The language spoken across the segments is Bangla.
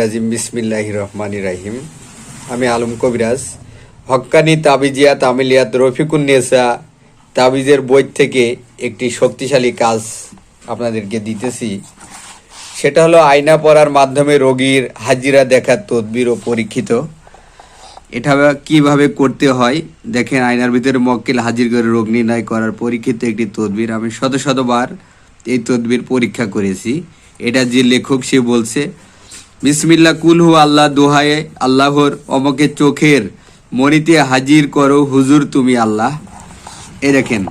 রাজিম রাহিম। আমি আলম কবিরাজ। হক্কানি তাবিজিয়া তামিলিয়াত রফিকুন্নেসা তাবিজের বই থেকে একটি শক্তিশালী কাজ আপনাদেরকে দিতেছি। সেটা হলো আয়না পড়ার মাধ্যমে রোগীর হাজিরা দেখার তদবির ও পরীক্ষিত। এটা কীভাবে করতে হয়? দেখেন, আয়নার ভিতরে মক্কেল হাজির করে রোগ নির্ণয় করার পরীক্ষিত একটি তদবির। আমি শত শতবার এই তদবির পরীক্ষা করেছি। এটা যে লেখক সে বলছে বিসমিল্লা কুল হু আল্লাহ, দোহায়ে আল্লাহর অমকে চোখের মনিতে হাজির করো হুজুর তুমি আল্লাহ। এ দেখেন,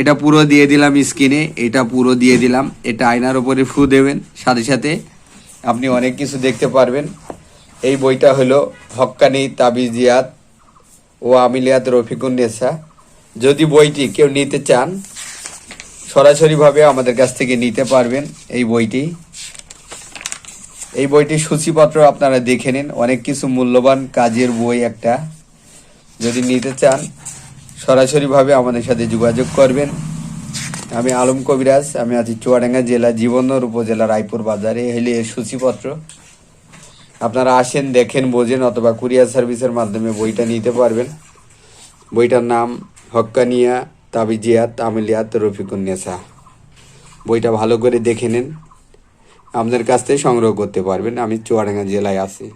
এটা পুরো দিয়ে দিলাম স্ক্রিনে, এটা পুরো দিয়ে দিলাম, এটা আয়নার উপরে ফু দেবেন, সাথে সাথে আপনি অনেক কিছু দেখতে পারবেন। এই বইটা হলো হক্কানি তাবিজিয়াত ও আমিলিয়াত রফিকুন নেসা। যদি বইটি কেউ নিতে চান সরাসরিভাবে আমাদের কাছ থেকে নিতে পারবেন এই বইটি। এই বইটির সূচিপত্র আপনারা দেখে নিন। অনেক কিছু মূল্যবান কাজের বই একটা। যদি নিতে চান, সরাসরিভাবে আমাদের সাথে যোগাযোগ করবেন। আমি আলম কবিরাজ, আমি আছি চুয়াডাঙ্গা জেলা জীবনর উপজেলা, রায়পুর বাজারে। হলে এর সূচিপত্র, আপনারা আসেন, দেখেন, বোঝেন অথবা কুরিয়ার সার্ভিসের মাধ্যমে বইটা নিতে পারবেন। বইটার নাম হক্কানিয়া তাবিজিয়াত, আমিলিয়াত রফিকুন্নেসা বইটা ভালো করে দেখে নিন। আপনার কাছ থেকে সংগ্রহ করতে পারবেন। আমি চুয়াডাঙ্গা জেলায় আছি।